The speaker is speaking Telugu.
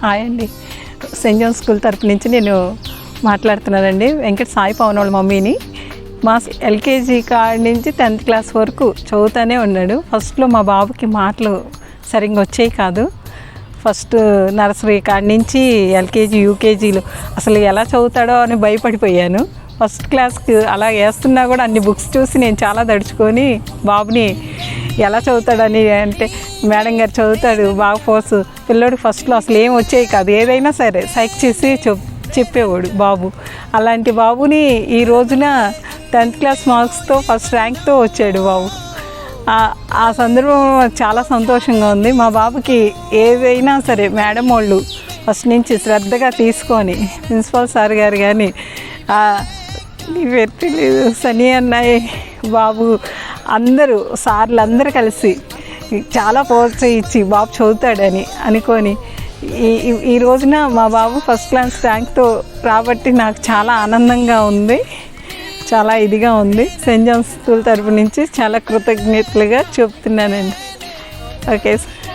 హాయ్ అండి. సెయింట్ జాన్ స్కూల్ తరపు నుంచి నేను మాట్లాడుతున్నానండి. వెంకట సాయి పవన్ వాళ్ళ మమ్మీని. మా ఎల్కేజీ కాడ నుంచి టెన్త్ క్లాస్ వరకు చదువుతూనే ఉన్నాడు. ఫస్ట్లో మా బాబుకి మాటలు సరిగ్గా వచ్చేవి కాదు. ఫస్ట్ నర్సరీ కాడ నుంచి ఎల్కేజీ యూకేజీలు అసలు ఎలా చదువుతాడో అని భయపడిపోయాను. ఫస్ట్ క్లాస్కి అలా వేస్తున్నా కూడా అన్ని బుక్స్ చూసి నేను చాలా దడుచుకొని బాబుని ఎలా చదువుతాడని అంటే మేడం గారు చదువుతాడు బాగా ఫోర్స్. పిల్లోడు ఫస్ట్లో అసలు ఏం వచ్చేవి కాదు. ఏదైనా సరే సైక్ చేసి చెప్ చెప్పేవాడు బాబు. అలాంటి బాబుని ఈ రోజున టెన్త్ క్లాస్ మార్క్స్తో ఫస్ట్ ర్యాంక్తో వచ్చాడు బాబు. ఆ- ఆ సందర్భం చాలా సంతోషంగా ఉంది. మా బాబుకి ఏదైనా సరే మేడం వాళ్ళు ఫస్ట్ నుంచి శ్రద్ధగా తీసుకొని ప్రిన్సిపల్ సార్ గారు కానీ నీ పేరు తెలియదు సనీ అన్నయ్య బాబు అందరూ సార్లు అందరూ కలిసి చాలా ప్రోత్సహించి బాబు చదువుతాడని అనుకొని ఈ ఈ- రోజున మా బాబు ఫస్ట్ క్లాస్ ర్యాంక్తో రాబట్టి నాకు చాలా ఆనందంగా ఉంది. చాలా ఇదిగా ఉంది. సెంట్ జాన్స్ స్కూల్ తరపు నుంచి చాలా కృతజ్ఞతలుగా చెప్తున్నానండి. Okay sir.